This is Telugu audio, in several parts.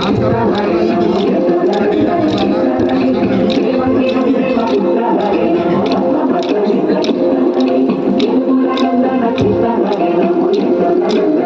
అందరూ రైతులకు ఒకటి రవాణా అందరూ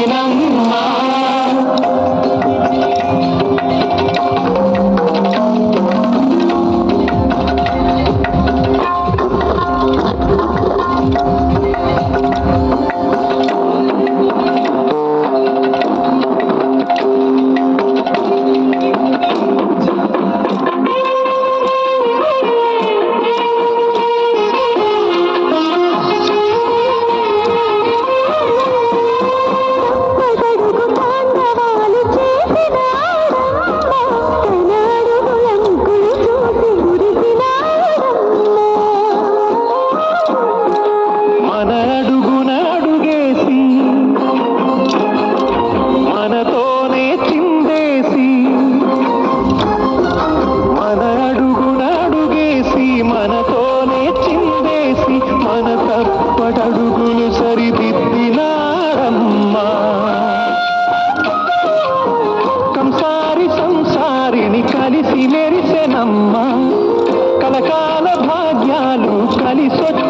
I'm a Namma. సరిదిద్దినారమ్మా కంసారి సంసారిని కలిసి మెరిసెనమ్మా. కలకాల భాగ్యాలు కలిసొచ్చు